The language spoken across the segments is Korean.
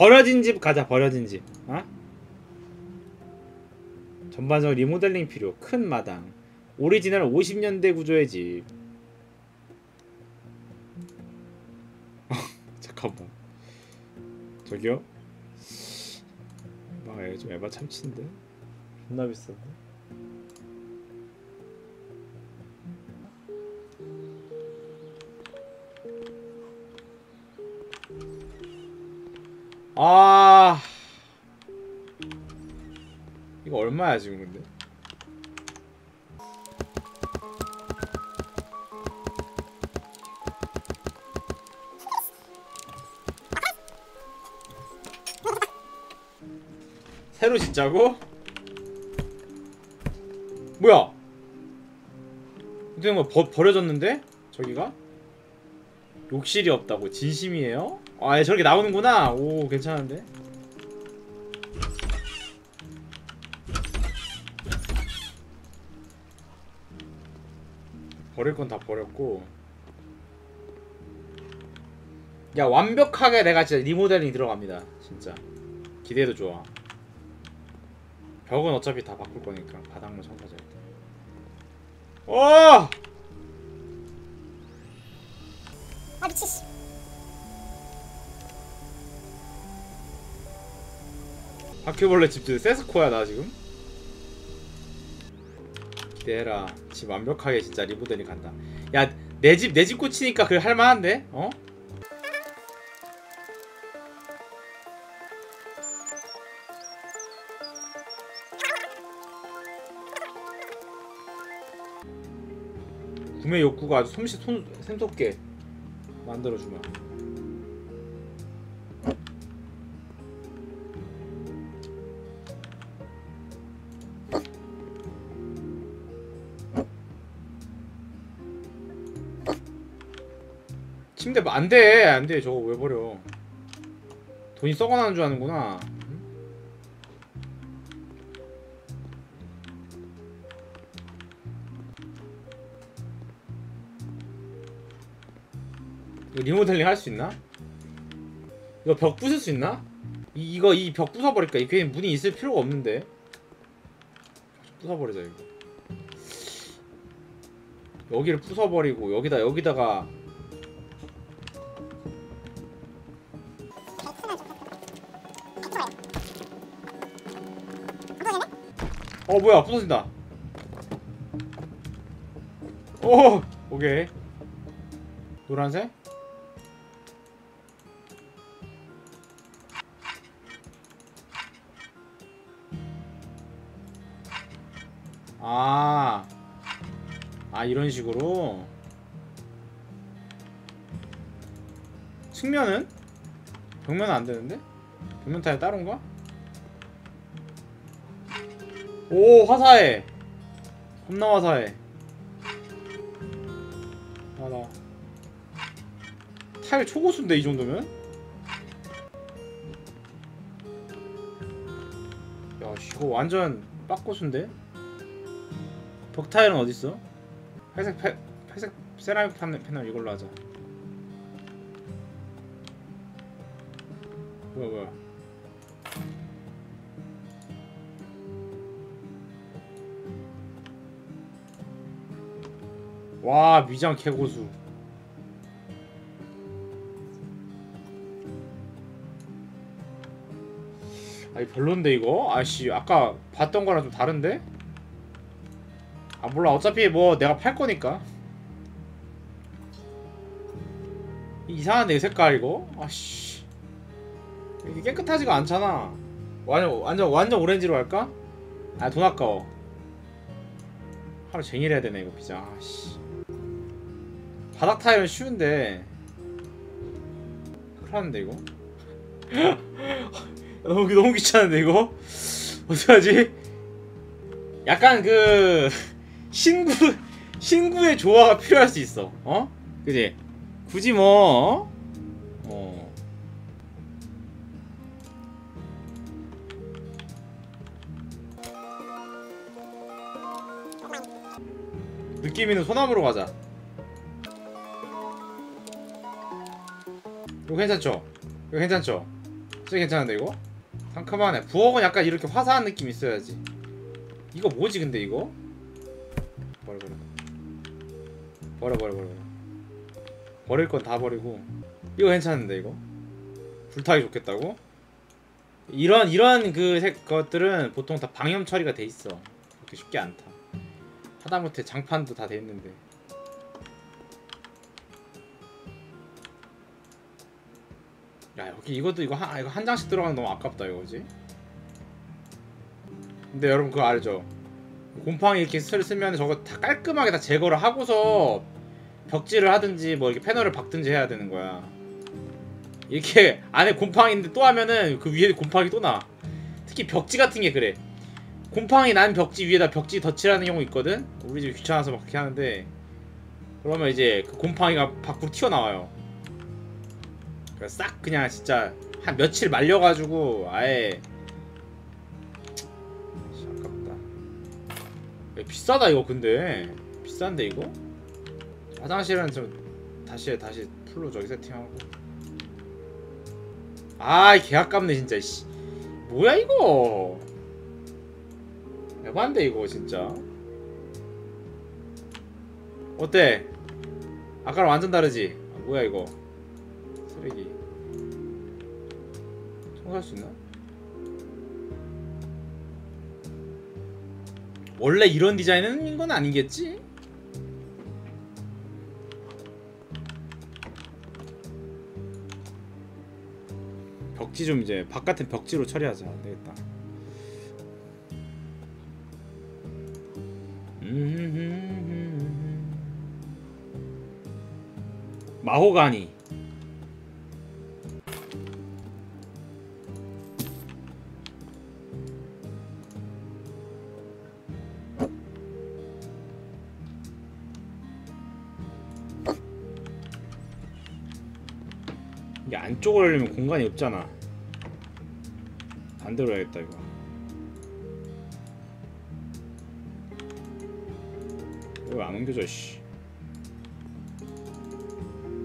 버려진 집 가자 버려진 집 어? 전반적으로 리모델링 필요 큰 마당 오리지널 50년대 구조의 집 잠깐만 저기요? 아, 얘좀 에바 참치인데? 존나 비싼데? 아 이거 얼마야 지금 근데? 새로 짓자고? 뭐야? 근데 뭐 버, 버려졌는데? 저기가? 욕실이 없다고 진심이에요? 아얘 저렇게 나오는구나 오 괜찮은데? 버릴 건 다 버렸고 야 완벽하게 내가 진짜 리모델링 들어갑니다 진짜 기대도 좋아 벽은 어차피 다 바꿀 거니까 바닥만 첨가자 일단 어! 아 미치 씨. 바퀴벌레 집들 세스코야 나 지금 기대해라 집 완벽하게 진짜 리모델링 간다 야 내 집 내 집 꽂히니까 그래 할만한데? 어? 구매 욕구가 아주 솜씨 손, 샘솟게 만들어주마 침대 뭐 안돼 안 돼 저거 왜 버려 돈이 썩어나는 줄 아는구나 응? 이거 리모델링 할 수 있나? 이거 벽 부술 수 있나? 이, 이거 이 벽 부숴버릴까? 이 괜히 문이 있을 필요가 없는데 부숴버리자 이거 여기를 부숴버리고 여기다 여기다가 어 뭐야 부서진다. 오 오케이. 노란색? 아, 아 이런 식으로? 측면은? 벽면은 안 되는데? 벽면 타일 따로인가? 오 화사해 겁나 화사해 아나 타일 초고수인데 이 정도면? 야 씨, 이거 완전 빡고수인데? 벽 타일은 어딨어? 회색 패, 회색 세라믹 패널, 패널 이걸로 하자 뭐야 뭐야 와 위장 개고수 아니 별론데 이거? 아씨 아까 봤던 거랑 좀 다른데? 아 몰라 어차피 뭐 내가 팔 거니까 이상한데 이 색깔 이거? 아씨 이게 깨끗하지가 않잖아 완전 완전 완전 오렌지로 할까? 아 돈 아까워 하루 종일 해야 되네 이거 비자 아씨 바닥 타일은 쉬운데 났는데 이거 너무 너무 귀찮은데 이거 어떡하지? 약간 그 신구 신구의 조화가 필요할 수 있어 어? 그지? 굳이 뭐 어? 어. 느낌 있는 소나무로 가자 이거 괜찮죠? 이거 괜찮죠? 진짜 괜찮은데 이거? 상큼하네 부엌은 약간 이렇게 화사한 느낌 있어야지 이거 뭐지 근데 이거? 버려 버려 버려 버려 버려 버릴 건 다 버리고 이거 괜찮은데 이거? 불타기 좋겠다고? 이런 이런 그 색 것들은 보통 다 방염 처리가 돼 있어 그렇게 쉽게 안타 하다못해 장판도 다 돼 있는데 야 여기 이것도 이거 한 이거 한 장씩 들어가는 거 너무 아깝다 이거지. 근데 여러분 그거 알죠? 곰팡이 이렇게 쓸 쓰면 저거 다 깔끔하게 다 제거를 하고서 벽지를 하든지 뭐 이렇게 패널을 박든지 해야 되는 거야. 이렇게 안에 곰팡이인데 또 하면은 그 위에 곰팡이 또 나. 특히 벽지 같은 게 그래. 곰팡이 난 벽지 위에다 벽지 덧칠하는 경우 있거든. 우리 집 귀찮아서 막 그렇게 하는데 그러면 이제 그 곰팡이가 밖으로 튀어나와요. 그래서 싹 그냥 진짜 한 며칠 말려가지고 아예 씨, 아깝다. 야, 비싸다 이거 근데. 비싼데 이거? 화장실은 좀 다시 다시 풀로 저기 세팅하고. 아개 아깝네 진짜 씨. 뭐야 이거? 에반데 이거 진짜. 어때? 아까랑 완전 다르지? 아, 뭐야 이거 쓰레기 청소할 수 있나? 원래 이런 디자인은 건 아니겠지? 벽지 좀 이제 바깥은 벽지로 처리하자 안 되겠다. 마호가니 이게 안쪽으로 하려면 공간이 없잖아. 반대로 해야겠다 이거. 이거 안 옮겨져 씨.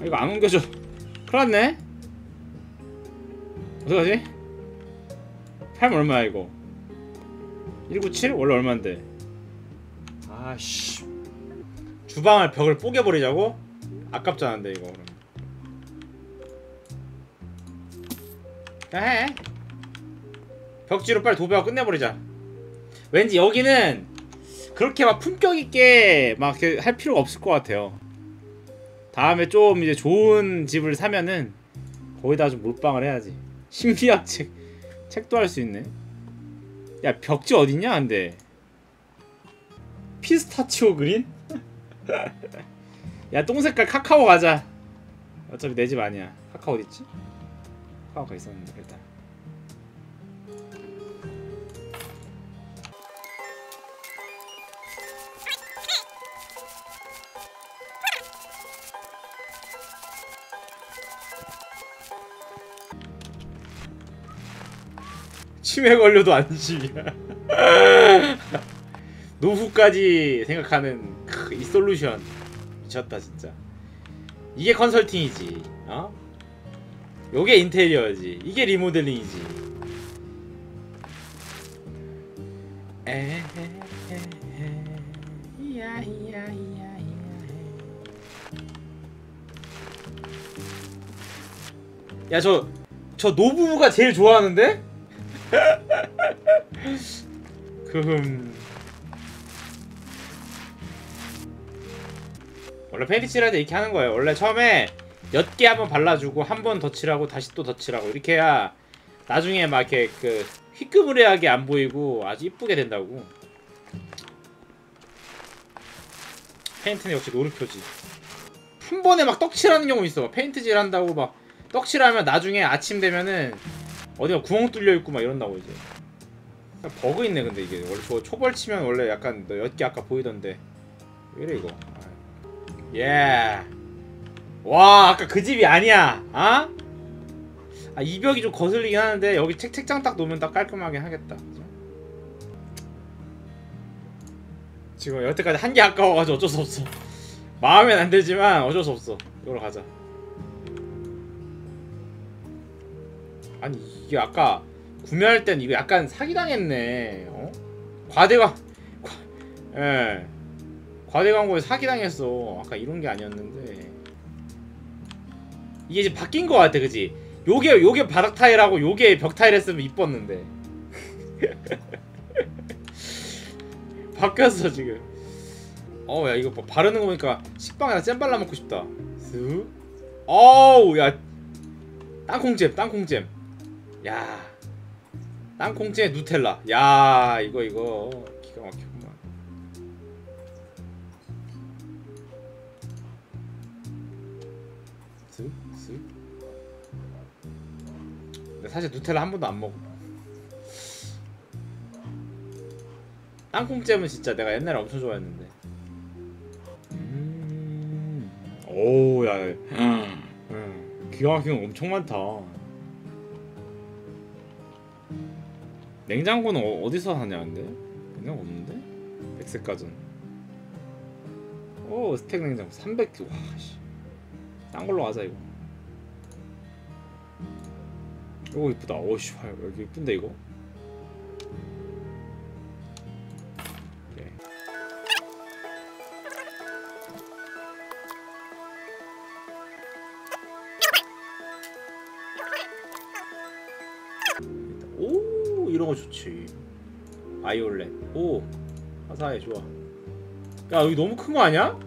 아, 이거 안 옮겨져. 큰일 났네. 어떡하지? 팔면 얼마야 이거? 197? 원래 얼만데? 아씨. 주방을 벽을 뽀개버리자고? 아깝잖아 근데 이거 해. 벽지로 빨리 도배하고 끝내버리자. 왠지 여기는 그렇게 막 품격 있게 막 할 필요가 없을 것 같아요. 다음에 좀 이제 좋은 집을 사면은 거기다 좀 몰빵을 해야지. 신비학 책 책도 할 수 있네. 야 벽지 어딨냐 근데 피스타치오 그린? 야 똥색깔 카카오 가자. 어차피 내 집 아니야. 카카오 어딨지? 카카오가 있었는데 일단. 치매 걸려도 안심이야. 노후까지 생각하는 크, 이 솔루션. 미쳤다 진짜. 이게 컨설팅이지 어? 요게 인테리어지 이게 리모델링이지 에헤헤헤. 이야, 이야, 이야, 이야. 야, 저, 저 노부부가 제일 좋아하는데? 금. 원래 때 이렇게 하는 거예요. 원래 처음에 옅게 한번 발라주고 한 번 덧칠하고 다시 또 덧칠하고 이렇게 해야 나중에 막 이렇게 그 희끄무레하게 안 보이고 아주 이쁘게 된다고. 페인트는 역시 노르표지. 한 번에 막 떡칠하는 경우 있어. 페인트질 한다고 막 떡칠하면 나중에 아침 되면은 어디가 구멍 뚫려 있고 막 이런다고 이제. 버그 있네 근데 이게 원래 저 초벌 치면 원래 약간 너 옅게 아까 보이던데 왜 이래 이거. 아. 예. 와 아까 그 집이 아니야. 아? 아, 이 벽이 좀 거슬리긴 하는데 여기 책 책장 딱 놓으면 딱 깔끔하게 하겠다. 지금 여태까지 한 개 아까워가지고 어쩔 수 없어. 마음엔 안 들지만 어쩔 수 없어. 이걸로 가자. 아니 이게 아까 구매할 땐 이거 약간 사기당했네 어? 과대광 과, 예 과대 광고에 사기당했어 아까 이런 게 아니었는데 이게 이제 바뀐 거 같아 그지? 요게 요게 바닥 타일하고 요게 벽 타일 했으면 이뻤는데. 바뀌었어 지금. 어야 이거 봐, 바르는 거 보니까 식빵에다 잼 발라 먹고 싶다. 쓱 어우 야. 땅콩잼 땅콩잼. 야. 땅콩잼 누텔라. 야 이거 이거 근데 사실 누텔라 한 번도 안 먹어 땅콩잼은 진짜 내가 옛날에 엄청 좋아했는데 음 오야 응. 기가 막힌 거 엄청 많다. 냉장고는 어, 어디서 사냐 근데? 냉장고 없는데? 백색 가전. 오 스택 냉장고 300. 와 씨. 딴 걸로 가자 이거. 이거 이쁘다. 오씨 여기 이쁜데 이거. 오 이런 거 좋지 아이올렛 오 화사해 좋아 야 여기 너무 큰 거 아니야?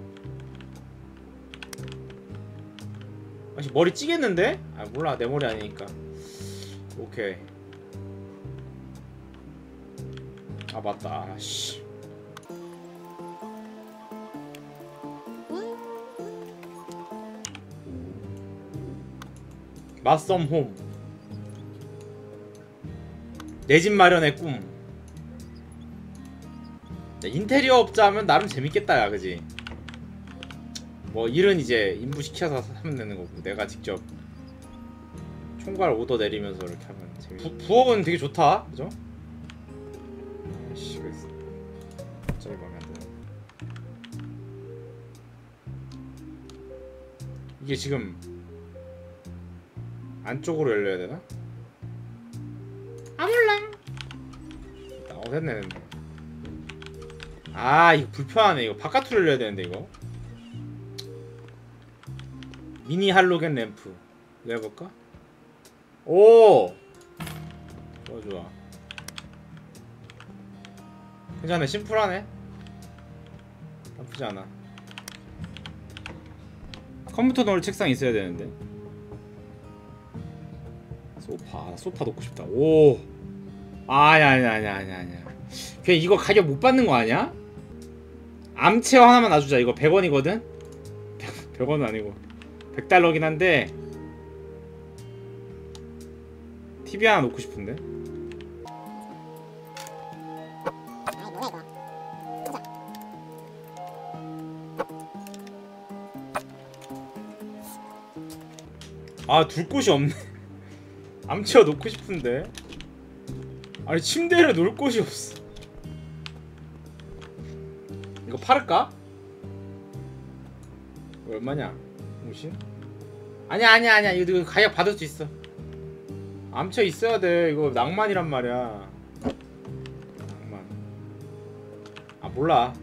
아씨 머리 찌겠는데? 아 몰라 내 머리 아니니까 오케이. 아 맞다. 아씨. 맞썸 홈내 집 마련의 꿈. 야, 인테리어 업자 하면 나름 재밌겠다, 야, 그지? 뭐 일은 이제 인부 시켜서 하면 되는 거고 내가 직접 총괄 오더 내리면서 이렇게 하면 재밌. 부, 부업은 되게 좋다, 그죠? 아이씨, 왜 갑자기 마음에 안 드네. 이게 지금 안쪽으로 열려야 되나? 아 몰라. 어 됐네. 아 이거 불편하네 이거 바깥으로 열려야 되는데 이거. 미니 할로겐 램프 해볼까? 오 좋아 좋아. 괜찮네 심플하네. 나쁘지 않아. 컴퓨터 넣을 책상 있어야 되는데. 소파 소파 놓고 싶다. 오. 아니 아니 아니 아니 아니야. 그냥 이거 가격 못 받는 거 아니야? 암체어 하나만 놔주자. 이거 100원이거든. 100원은 아니고 100달러긴 한데 TV 하나 놓고 싶은데. 아 둘 곳이 없네. 암체어 놓고 싶은데. 아니 침대를 놓을 곳이 없어. 이거 팔을까? 얼마냐? 50? 아니야 아니야 아니야 이거 가격 받을 수 있어. 암체 있어야 돼. 이거 낭만이란 말이야. 낭만. 아 몰라.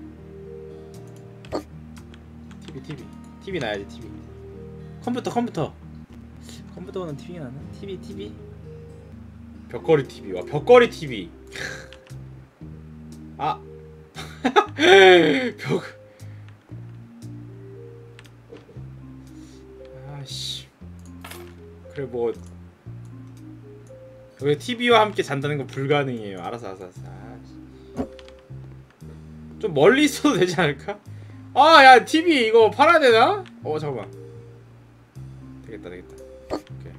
TV TV TV 놔야지 TV. 컴퓨터 컴퓨터. 컴퓨터는 TV가 나나? TV TV. 벽걸이 TV 와 벽걸이 TV. 아. 벽. 아씨. 그래 뭐 여기 TV와 함께 잔다는 건 불가능해요. 알았어, 알았어, 알았어. 아, 씨. 좀 멀리 있어도 되지 않을까? 아, 야, TV 이거 팔아야 되나? 어, 잠깐만. 되겠다, 되겠다. 오케이.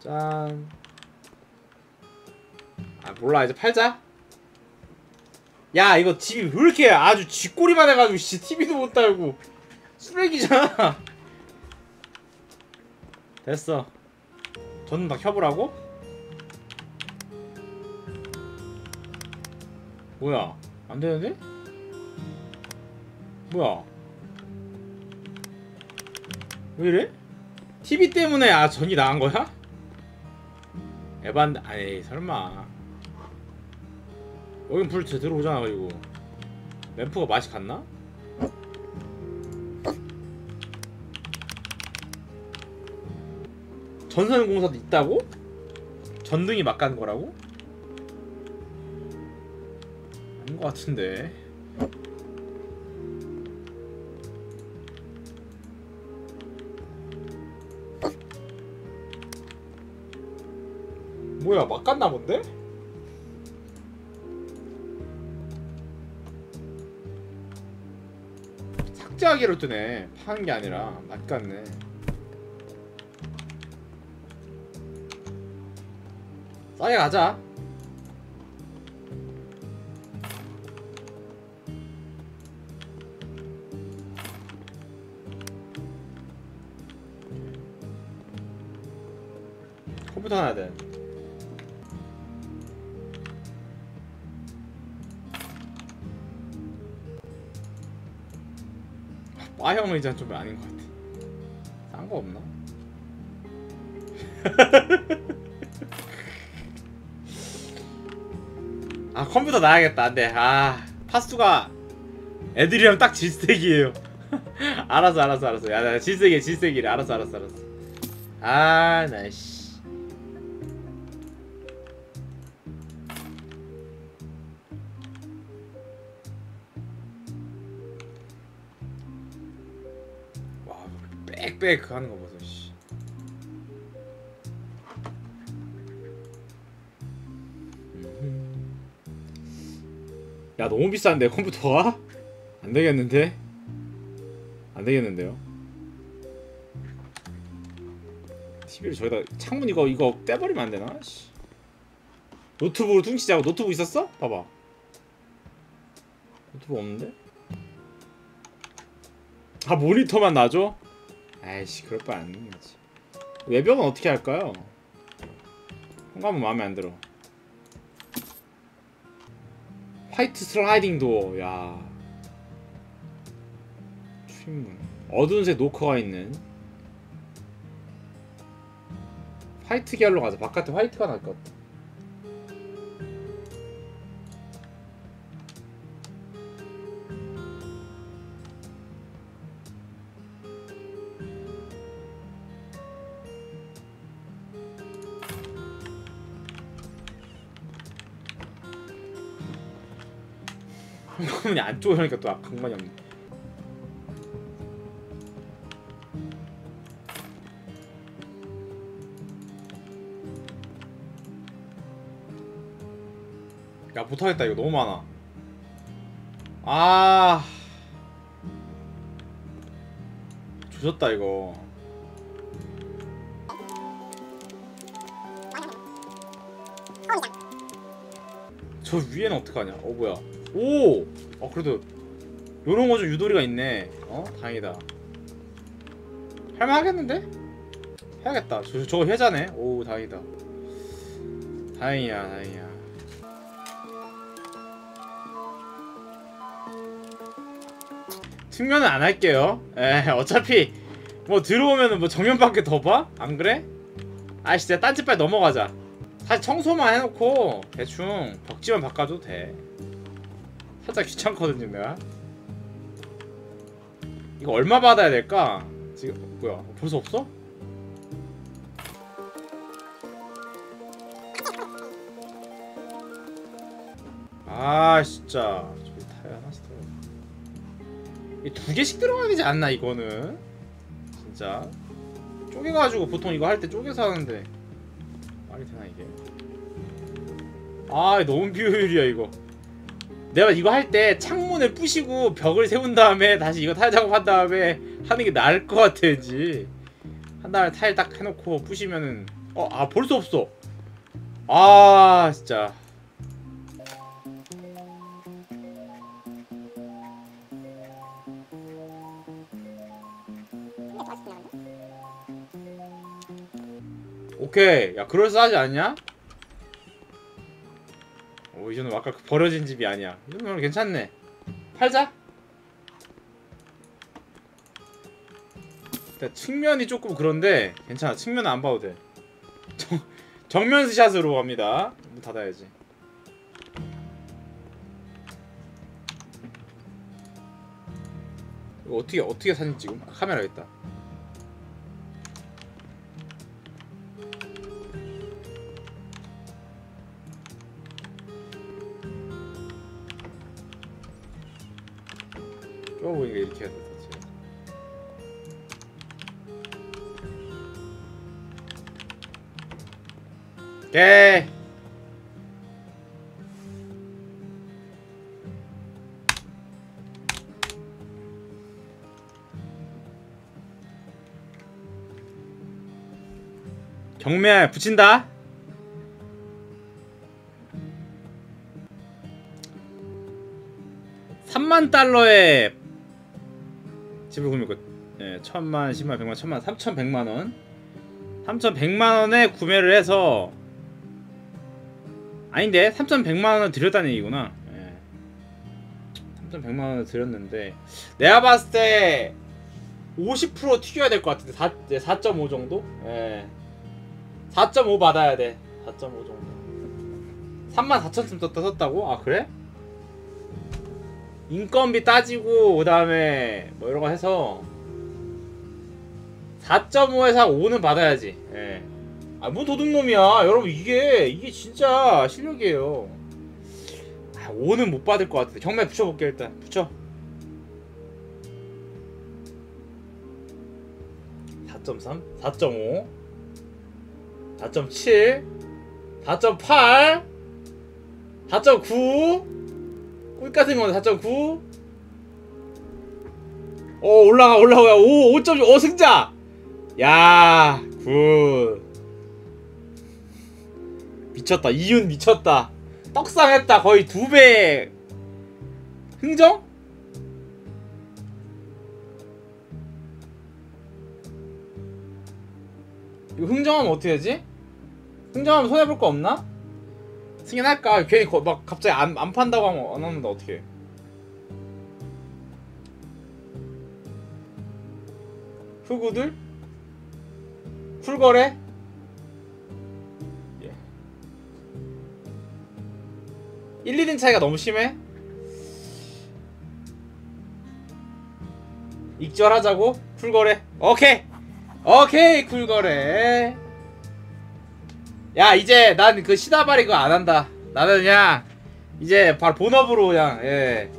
짠. 아, 몰라. 이제 팔자. 야, 이거 TV 왜 이렇게 아주 쥐꼬리만 해가지고 씨 TV도 못 달고 쓰레기잖아. 됐어. 전원 다 켜보라고? 뭐야? 안 되는데? 뭐야? 왜 이래? TV 때문에 아 전기 나간 거야? 에반 아니 설마 여긴 불 제대로 오잖아 이거 램프가 맛이 갔나? 전선 공사도 있다고? 전등이 막 간 거라고? 아닌 것 같은데 뭐야 막 갔나 본데? 삭제하기로 뜨네 파는 게 아니라 막 갔네 싸게 가자 컴퓨터 하나 돼 바형 의자는 좀 아닌 것 같아. 싼 거 없나? 아 컴퓨터 나야겠다. 안돼. 아 파수가 애들이랑 딱 질색이에요. 알았어, 알았어, 알았어. 야, 나 질색이야, 질색이래. 알았어, 알았어, 알았어. 아, 나 씨. 와, 빽빽 하는 거보 야, 너무 비싼데 컴퓨터가? 안 되겠는데? 안 되겠는데요? TV를 저기다 창문 이거 이거 떼버리면 안 되나? 씨. 노트북으로 퉁치자고 노트북 있었어? 봐봐. 노트북 없는데? 아 모니터만 놔줘? 아이씨 그럴 바안 아니지. 외벽은 어떻게 할까요? 현관문 마음에 안 들어. 화이트 슬라이딩 도어 야. 출입문. 어두운 색 노커가 있는. 화이트 계열로 가자. 바깥에 화이트가 날 것 같아 현관문이 안쪽으로 하니까 또 공간이. 없네 야 못하겠다. 이거 너무 많아. 아. 조졌다 이거. 저 위에는 어떡하냐? 어 뭐야? 오! 어 그래도 요런 거 좀 유도리가 있네. 어? 다행이다. 할만 하겠는데? 해야겠다. 저, 저거 회자네. 오 다행이다. 다행이야 다행이야. 측면은 안 할게요. 에 어차피 뭐 들어오면은 뭐 정면밖에 더 봐? 안 그래? 아이씨 진짜 딴집 빨리 넘어가자. 사실 청소만 해놓고 대충 벽지만 바꿔줘도 돼 살짝 귀찮거든요 내가. 이거 얼마 받아야 될까? 지금 뭐야 벌써 없어? 아 진짜. 저기 타야 하나씩 들어 이두 개씩 들어가야 되지 않나 이거는? 진짜. 쪼개가지고 보통 이거 할 때 쪼개서 하는데. 말이 되나 이게? 아 너무 비효율이야 이거 내가 이거 할 때 창문을 부시고 벽을 세운 다음에 다시 이거 타일 작업한 다음에 하는 게 나을 것 같아 왠지. 한 다음에 타일 딱 해놓고 부시면은 어아 벌써 없어. 아 진짜. 오케이. 야 그럴싸하지 않냐? 오 이제는 아까 그 버려진 집이 아니야. 이 정도면 괜찮네. 팔자? 근데 측면이 조금 그런데 괜찮아. 측면은 안 봐도 돼. 정, 정면 스샷으로 갑니다. 문 닫아야지. 어떻게 어떻게 사진 찍음? 아, 카메라 있다 해야 돼 대체. 오케이 경매 붙인다 3만 달러에 집을 구매했고 예, 천만, 십만, 백만, 천만, 삼천백만 원. 삼천백만 원에 구매를 해서 아닌데 삼천백만 원을 들였다는 얘기구나. 예. 삼천백만 원을 들였는데 내가 봤을 때 50% 튀겨야 될 것 같은데 4, 4.5 정도? 예. 4.5 받아야 돼. 4.5 정도. 3만 4천쯤 썼다 썼다고? 아 그래? 인건비 따지고 그다음에 뭐 이런 거 해서 4.5에서 5는 받아야지. 예. 아, 뭐 도둑놈이야. 여러분 이게 이게 진짜 실력이에요. 아, 5는 못 받을 것 같은데. 경매 붙여 볼게 일단. 붙여. 4.3, 4.5, 4.7, 4.8, 4.9. 꿀 같은 건 4.9. 어 올라가 올라가 오 5.6. 어 승자. 야, 굿. 미쳤다. 이윤 미쳤다. 떡상했다. 거의 두 배. 흥정? 이거 흥정하면 어떻게 되지? 흥정하면 손해볼 거 없나? 승인할까? 괜히 거, 막 갑자기 안, 안 판다고 하면 안 하는데 어떻게 흑우들? 풀거래? 예. 1, 2등 차이가 너무 심해? 익절하자고? 풀거래? 오케이! 오케이 쿨거래 야 이제 난 그 시다바리 그거 안 한다. 나는 그냥 이제 바로 본업으로 그냥 예